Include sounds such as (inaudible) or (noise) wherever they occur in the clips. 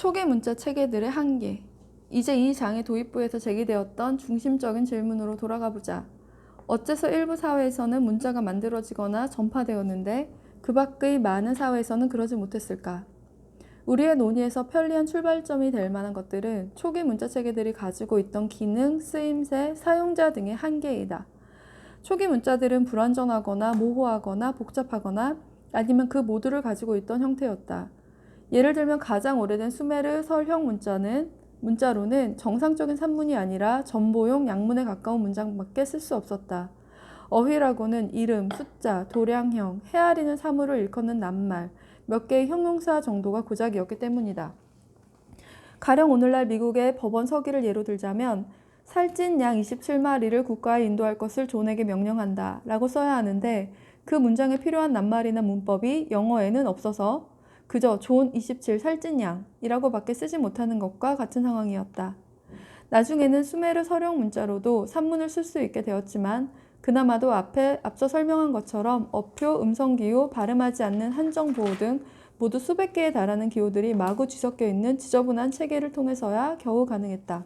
초기 문자 체계들의 한계. 이제 이 장의 도입부에서 제기되었던 중심적인 질문으로 돌아가 보자. 어째서 일부 사회에서는 문자가 만들어지거나 전파되었는데 그 밖의 많은 사회에서는 그러지 못했을까? 우리의 논의에서 편리한 출발점이 될 만한 것들은 초기 문자 체계들이 가지고 있던 기능, 쓰임새, 사용자 등의 한계이다. 초기 문자들은 불완전하거나 모호하거나 복잡하거나 아니면 그 모두를 가지고 있던 형태였다. 예를 들면 가장 오래된 수메르 설형 문자는 문자로는 정상적인 산문이 아니라 전보용 양문에 가까운 문장밖에 쓸 수 없었다. 어휘라고는 이름, 숫자, 도량형, 헤아리는 사물을 일컫는 낱말, 몇 개의 형용사 정도가 고작이었기 때문이다. 가령 오늘날 미국의 법원 서기를 예로 들자면 살찐 양 27마리를 국가에 인도할 것을 존에게 명령한다 라고 써야 하는데 그 문장에 필요한 낱말이나 문법이 영어에는 없어서 그저 존 27 살찐 양이라고 밖에 쓰지 못하는 것과 같은 상황이었다. 나중에는 수메르 서령 문자로도 산문을 쓸 수 있게 되었지만 그나마도 앞에 앞서 설명한 것처럼 어표, 음성기호, 발음하지 않는 한정보호 등 모두 수백 개에 달하는 기호들이 마구 뒤섞여 있는 지저분한 체계를 통해서야 겨우 가능했다.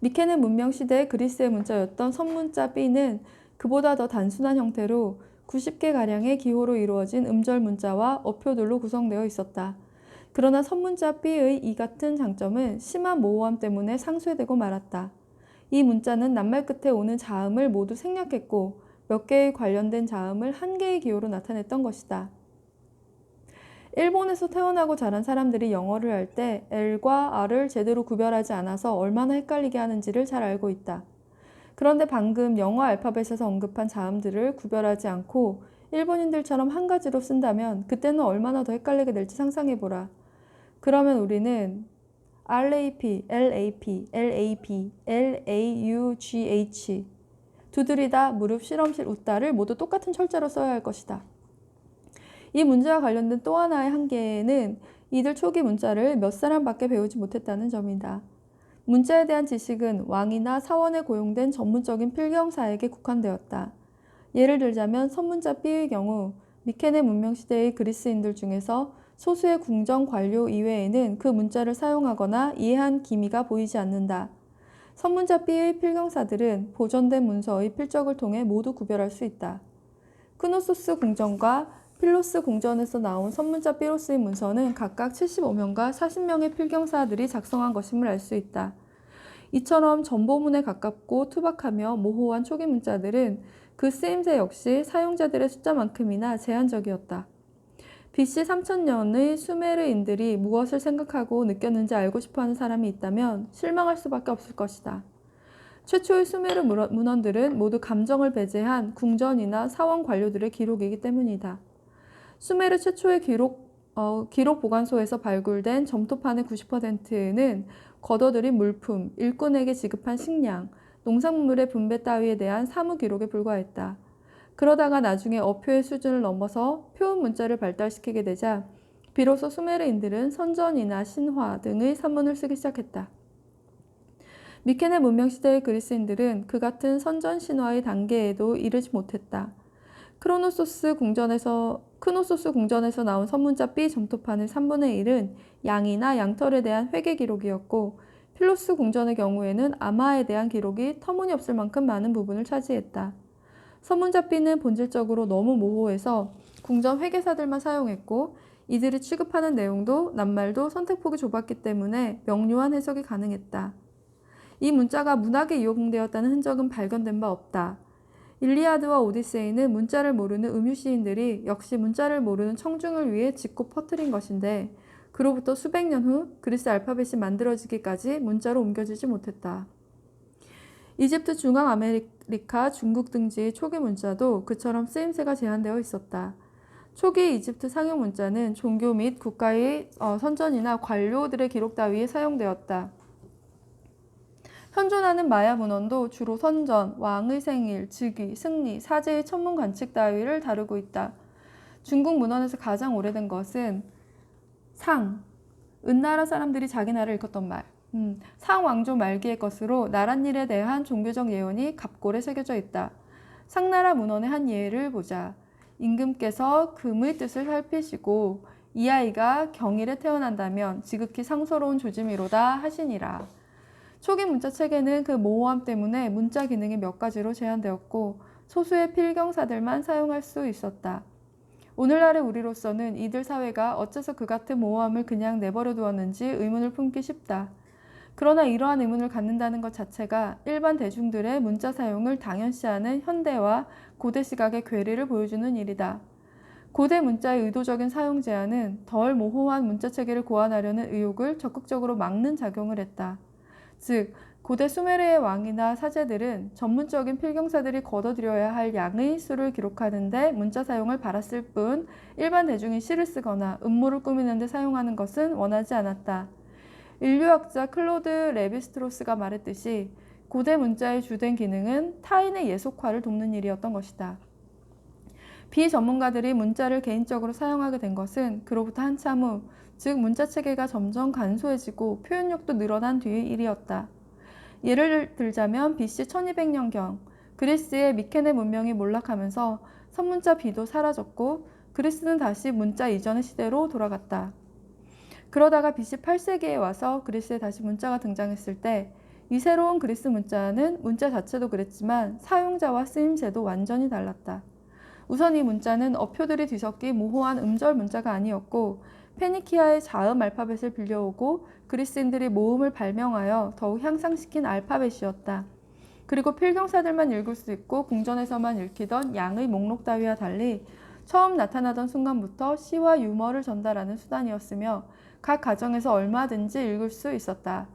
미케는 문명 시대의 그리스의 문자였던 선문자 B는 그보다 더 단순한 형태로 90개 가량의 기호로 이루어진 음절 문자와 어표들로 구성되어 있었다. 그러나 선문자 B의 이 같은 장점은 심한 모호함 때문에 상쇄되고 말았다. 이 문자는 낱말 끝에 오는 자음을 모두 생략했고 몇 개의 관련된 자음을 한 개의 기호로 나타냈던 것이다. 일본에서 태어나고 자란 사람들이 영어를 할 때 L과 R을 제대로 구별하지 않아서 얼마나 헷갈리게 하는지를 잘 알고 있다. 그런데 방금 영어 알파벳에서 언급한 자음들을 구별하지 않고 일본인들처럼 한 가지로 쓴다면 그때는 얼마나 더 헷갈리게 될지 상상해보라. 그러면 우리는 RAP, LAP, LAB, LAUGH 두드리다, 무릎, 실험실, 웃다를 모두 똑같은 철자로 써야 할 것이다. 이 문제와 관련된 또 하나의 한계는 이들 초기 문자를 몇 사람밖에 배우지 못했다는 점이다. 문자에 대한 지식은 왕이나 사원에 고용된 전문적인 필경사에게 국한되었다. 예를 들자면 선문자 B의 경우 미케네 문명 시대의 그리스인들 중에서 소수의 궁정 관료 이외에는 그 문자를 사용하거나 이해한 기미가 보이지 않는다. 선문자 B의 필경사들은 보존된 문서의 필적을 통해 모두 구별할 수 있다. 크노소스 궁정과 필로스 궁전에서 나온 선문자 B로스의 문서는 각각 75명과 40명의 필경사들이 작성한 것임을 알 수 있다. 이처럼 전보문에 가깝고 투박하며 모호한 초기 문자들은 그 쓰임새 역시 사용자들의 숫자만큼이나 제한적이었다. BC 3000년의 수메르인들이 무엇을 생각하고 느꼈는지 알고 싶어하는 사람이 있다면 실망할 수밖에 없을 것이다. 최초의 수메르 문헌들은 모두 감정을 배제한 궁전이나 사원 관료들의 기록이기 때문이다. 수메르 최초의 기록, 어, 기록 보관소에서 발굴된 점토판의 90%는 걷어들인 물품, 일꾼에게 지급한 식량, 농산물의 분배 따위에 대한 사무 기록에 불과했다. 그러다가 나중에 어표의 수준을 넘어서 표현 문자를 발달시키게 되자 비로소 수메르인들은 선전이나 신화 등의 산문을 쓰기 시작했다. 미케네 문명 시대의 그리스인들은 그 같은 선전 신화의 단계에도 이르지 못했다. 크로노소스 궁전에서 크노소스 궁전에서 나온 선문자 B 점토판의 3분의 1은 양이나 양털에 대한 회계 기록이었고 필로스 궁전의 경우에는 아마에 대한 기록이 터무니없을 만큼 많은 부분을 차지했다. 선문자 B는 본질적으로 너무 모호해서 궁전 회계사들만 사용했고 이들이 취급하는 내용도 낱말도 선택폭이 좁았기 때문에 명료한 해석이 가능했다. 이 문자가 문학에 이용되었다는 흔적은 발견된 바 없다. 일리아드와 오디세이는 문자를 모르는 음유 시인들이 역시 문자를 모르는 청중을 위해 짓고 퍼뜨린 것인데 그로부터 수백 년 후 그리스 알파벳이 만들어지기까지 문자로 옮겨지지 못했다. 이집트, 중앙 아메리카, 중국 등지의 초기 문자도 그처럼 쓰임새가 제한되어 있었다. 초기 이집트 상용 문자는 종교 및 국가의 어, 선전이나 관료들의 기록 따위에 사용되었다. 현존하는 마야 문헌도 주로 선전, 왕의 생일, 즉위, 승리, 사제의 천문 관측 따위를 다루고 있다. 중국 문헌에서 가장 오래된 것은 상, 은나라 사람들이 자기 나라를 일컫던 말. 음, 상 왕조 말기의 것으로 나랏일에 대한 종교적 예언이 갑골에 새겨져 있다. 상나라 문헌의 한 예를 보자. 임금께서 금의 뜻을 살피시고 이 아이가 경일에 태어난다면 지극히 상서로운 조짐이로다 하시니라. 초기 문자 체계는 그 모호함 때문에 문자 기능이 몇 가지로 제한되었고 소수의 필경사들만 사용할 수 있었다. 오늘날의 우리로서는 이들 사회가 어째서 그 같은 모호함을 그냥 내버려 두었는지 의문을 품기 쉽다. 그러나 이러한 의문을 갖는다는 것 자체가 일반 대중들의 문자 사용을 당연시하는 현대와 고대 시각의 괴리를 보여주는 일이다. 고대 문자의 의도적인 사용 제한은 덜 모호한 문자 체계를 고안하려는 의욕을 적극적으로 막는 작용을 했다. 즉, 고대 수메르의 왕이나 사제들은 전문적인 필경사들이 거둬들여야 할 양의 수를 기록하는데 문자 사용을 바랐을 뿐 일반 대중이 시를 쓰거나 음모를 꾸미는 데 사용하는 것은 원하지 않았다. 인류학자 클로드 레비스트로스가 말했듯이 고대 문자의 주된 기능은 타인의 예속화를 돕는 일이었던 것이다. 비전문가들이 문자를 개인적으로 사용하게 된 것은 그로부터 한참 후, 즉 문자 체계가 점점 간소해지고 표현력도 늘어난 뒤의 일이었다. 예를 들자면 BC 1200년경 그리스의 미케네 문명이 몰락하면서 선문자 비도 사라졌고 그리스는 다시 문자 이전의 시대로 돌아갔다. 그러다가 BC 8세기에 와서 그리스에 다시 문자가 등장했을 때 이 새로운 그리스 문자는 문자 자체도 그랬지만 사용자와 쓰임새도 완전히 달랐다. 우선 이 문자는 어표들이 뒤섞인 모호한 음절 문자가 아니었고 페니키아의 자음 알파벳을 빌려오고 그리스인들이 모음을 발명하여 더욱 향상시킨 알파벳이었다. 그리고 필경사들만 읽을 수 있고 궁전에서만 읽히던 양의 목록 따위와 달리 처음 나타나던 순간부터 시와 유머를 전달하는 수단이었으며 각 가정에서 얼마든지 읽을 수 있었다.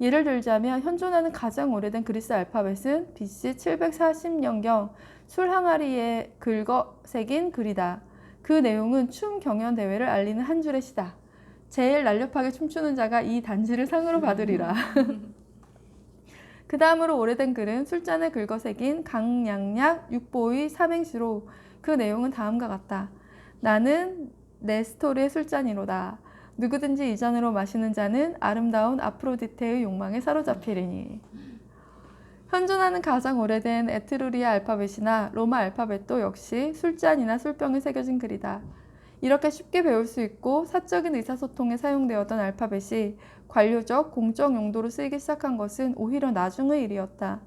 예를 들자면 현존하는 가장 오래된 그리스 알파벳은 BC 740년경 술 항아리에 긁어 새긴 글이다. 그 내용은 춤 경연 대회를 알리는 한 줄의 시다. 제일 날렵하게 춤추는 자가 이 단지를 상으로 받으리라. (laughs) 그 다음으로 오래된 글은 술잔에 긁어 새긴 강양약 육보의 삼행시로 그 내용은 다음과 같다. 나는 네스토르의 술잔이로다. 누구든지 이 잔으로 마시는 자는 아름다운 아프로디테의 욕망에 사로잡히리니. 현존하는 가장 오래된 에트루리아 알파벳이나 로마 알파벳도 역시 술잔이나 술병에 새겨진 글이다. 이렇게 쉽게 배울 수 있고 사적인 의사소통에 사용되었던 알파벳이 관료적, 공적 용도로 쓰이기 시작한 것은 오히려 나중의 일이었다.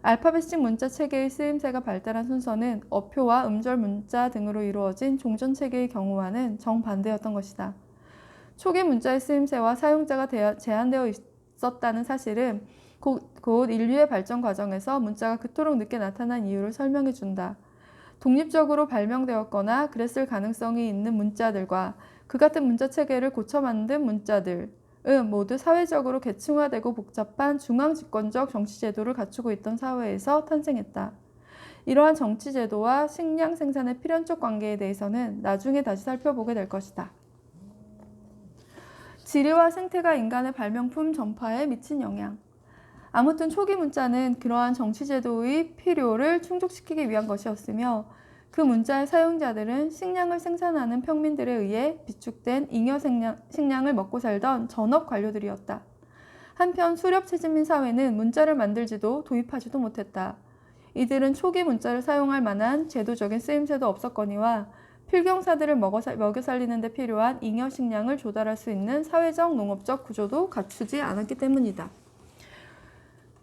알파벳식 문자 체계의 쓰임새가 발달한 순서는 어표와 음절 문자 등으로 이루어진 종전 체계의 경우와는 정반대였던 것이다. 초기 문자의 쓰임새와 사용자가 제한되어 있었다는 사실은 곧, 곧 인류의 발전 과정에서 문자가 그토록 늦게 나타난 이유를 설명해 준다. 독립적으로 발명되었거나 그랬을 가능성이 있는 문자들과 그 같은 문자 체계를 고쳐 만든 문자들은 모두 사회적으로 계층화되고 복잡한 중앙 집권적 정치 제도를 갖추고 있던 사회에서 탄생했다. 이러한 정치 제도와 식량 생산의 필연적 관계에 대해서는 나중에 다시 살펴보게 될 것이다. 지리와 생태가 인간의 발명품 전파에 미친 영향. 아무튼 초기 문자는 그러한 정치제도의 필요를 충족시키기 위한 것이었으며 그 문자의 사용자들은 식량을 생산하는 평민들에 의해 비축된 잉여 식량, 식량을 먹고 살던 전업 관료들이었다. 한편 수렵 체진민 사회는 문자를 만들지도 도입하지도 못했다. 이들은 초기 문자를 사용할 만한 제도적인 쓰임새도 없었거니와 필경사들을 먹여 살리는 데 필요한 잉여 식량을 조달할 수 있는 사회적 농업적 구조도 갖추지 않았기 때문이다.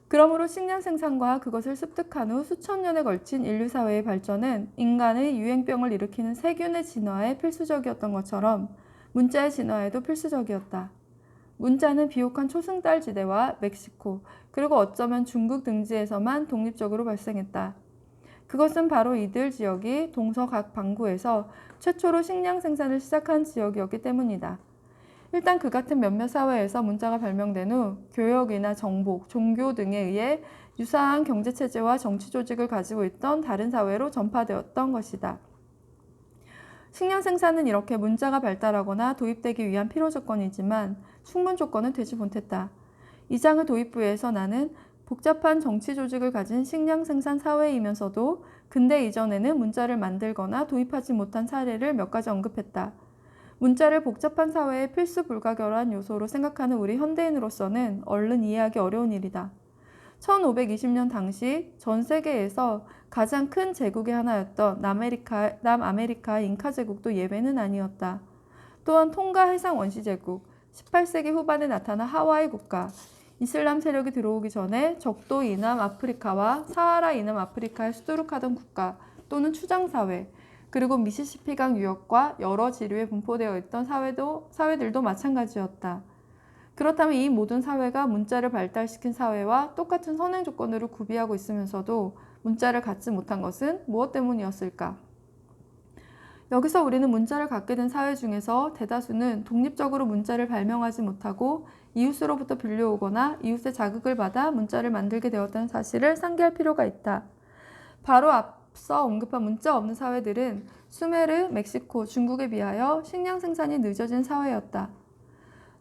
그러므로 식량 생산과 그것을 습득한 후 수천 년에 걸친 인류 사회의 발전은 인간의 유행병을 일으키는 세균의 진화에 필수적이었던 것처럼 문자의 진화에도 필수적이었다. 문자는 비옥한 초승달 지대와 멕시코, 그리고 어쩌면 중국 등지에서만 독립적으로 발생했다. 그것은 바로 이들 지역이 동서각 방구에서 최초로 식량 생산을 시작한 지역이었기 때문이다. 일단 그 같은 몇몇 사회에서 문자가 발명된 후 교역이나 정복, 종교 등에 의해 유사한 경제체제와 정치 조직을 가지고 있던 다른 사회로 전파되었던 것이다. 식량 생산은 이렇게 문자가 발달하거나 도입되기 위한 필요 조건이지만 충분 조건은 되지 못했다. 이 장의 도입부에서 나는 복잡한 정치 조직을 가진 식량 생산 사회이면서도 근대 이전에는 문자를 만들거나 도입하지 못한 사례를 몇 가지 언급했다. 문자를 복잡한 사회의 필수 불가결한 요소로 생각하는 우리 현대인으로서는 얼른 이해하기 어려운 일이다. 1520년 당시 전 세계에서 가장 큰 제국의 하나였던 남아메리카, 남아메리카 잉카 제국도 예외는 아니었다. 또한 통가 해상 원시 제국, 18세기 후반에 나타난 하와이 국가, 이슬람 세력이 들어오기 전에 적도 이남 아프리카와 사하라 이남 아프리카에 수두룩하던 국가 또는 추장사회, 그리고 미시시피강 유역과 여러 지류에 분포되어 있던 사회도, 사회들도 마찬가지였다. 그렇다면 이 모든 사회가 문자를 발달시킨 사회와 똑같은 선행 조건으로 구비하고 있으면서도 문자를 갖지 못한 것은 무엇 때문이었을까? 여기서 우리는 문자를 갖게 된 사회 중에서 대다수는 독립적으로 문자를 발명하지 못하고 이웃으로부터 빌려오거나 이웃의 자극을 받아 문자를 만들게 되었다는 사실을 상기할 필요가 있다. 바로 앞서 언급한 문자 없는 사회들은 수메르, 멕시코, 중국에 비하여 식량 생산이 늦어진 사회였다.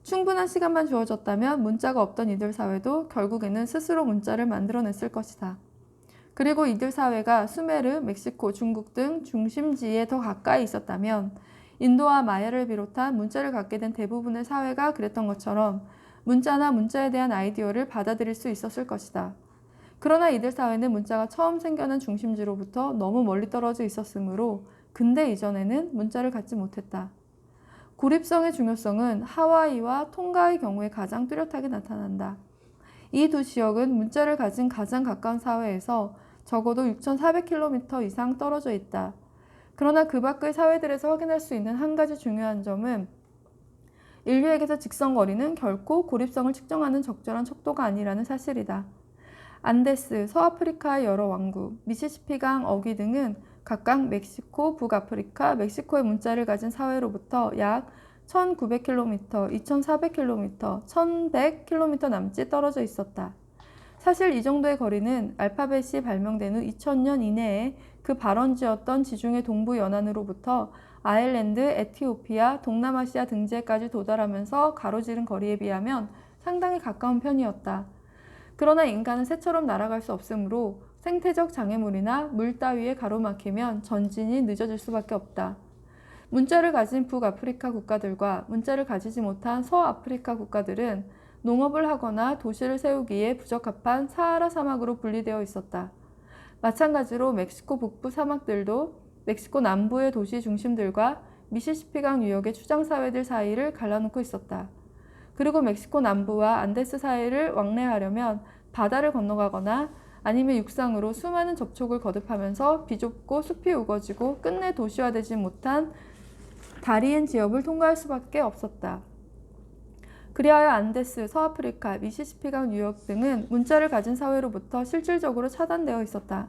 충분한 시간만 주어졌다면 문자가 없던 이들 사회도 결국에는 스스로 문자를 만들어냈을 것이다. 그리고 이들 사회가 수메르, 멕시코, 중국 등 중심지에 더 가까이 있었다면 인도와 마야를 비롯한 문자를 갖게 된 대부분의 사회가 그랬던 것처럼 문자나 문자에 대한 아이디어를 받아들일 수 있었을 것이다. 그러나 이들 사회는 문자가 처음 생겨난 중심지로부터 너무 멀리 떨어져 있었으므로 근대 이전에는 문자를 갖지 못했다. 고립성의 중요성은 하와이와 통가의 경우에 가장 뚜렷하게 나타난다. 이 두 지역은 문자를 가진 가장 가까운 사회에서 적어도 6,400km 이상 떨어져 있다. 그러나 그 밖의 사회들에서 확인할 수 있는 한 가지 중요한 점은 인류에게서 직선거리는 결코 고립성을 측정하는 적절한 척도가 아니라는 사실이다. 안데스, 서아프리카의 여러 왕국, 미시시피강 어귀 등은 각각 멕시코, 북아프리카, 멕시코의 문자를 가진 사회로부터 약 1900km, 2400km, 1100km 남짓 떨어져 있었다. 사실 이 정도의 거리는 알파벳이 발명된 후 2000년 이내에 그 발원지였던 지중해 동부 연안으로부터 아일랜드, 에티오피아, 동남아시아 등지에까지 도달하면서 가로지른 거리에 비하면 상당히 가까운 편이었다. 그러나 인간은 새처럼 날아갈 수 없으므로 생태적 장애물이나 물 따위에 가로막히면 전진이 늦어질 수밖에 없다. 문자를 가진 북아프리카 국가들과 문자를 가지지 못한 서아프리카 국가들은 농업을 하거나 도시를 세우기에 부적합한 사하라 사막으로 분리되어 있었다. 마찬가지로 멕시코 북부 사막들도 멕시코 남부의 도시 중심들과 미시시피강 유역의 추장 사회들 사이를 갈라놓고 있었다. 그리고 멕시코 남부와 안데스 사이를 왕래하려면 바다를 건너가거나 아니면 육상으로 수많은 접촉을 거듭하면서 비좁고 숲이 우거지고 끝내 도시화되지 못한 다리엔 지역을 통과할 수밖에 없었다. 그리하여 안데스, 서아프리카, 미시시피강 뉴욕 등은 문자를 가진 사회로부터 실질적으로 차단되어 있었다.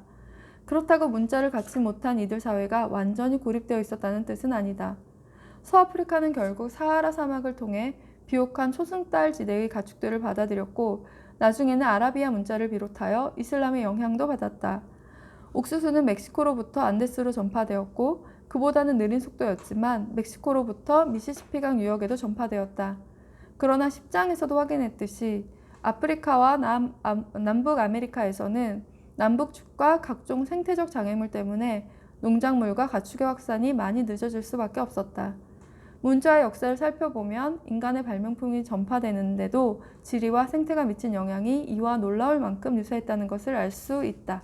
그렇다고 문자를 갖지 못한 이들 사회가 완전히 고립되어 있었다는 뜻은 아니다. 서아프리카는 결국 사하라 사막을 통해 비옥한 초승달 지대의 가축들을 받아들였고 나중에는 아라비아 문자를 비롯하여 이슬람의 영향도 받았다. 옥수수는 멕시코로부터 안데스로 전파되었고 그보다는 느린 속도였지만 멕시코로부터 미시시피강 유역에도 전파되었다. 그러나 10장에서도 확인했듯이 아프리카와 남, 아, 남북 아메리카에서는 남북축과 각종 생태적 장애물 때문에 농작물과 가축의 확산이 많이 늦어질 수밖에 없었다. 문자의 역사를 살펴보면 인간의 발명품이 전파되는데도 지리와 생태가 미친 영향이 이와 놀라울 만큼 유사했다는 것을 알 수 있다.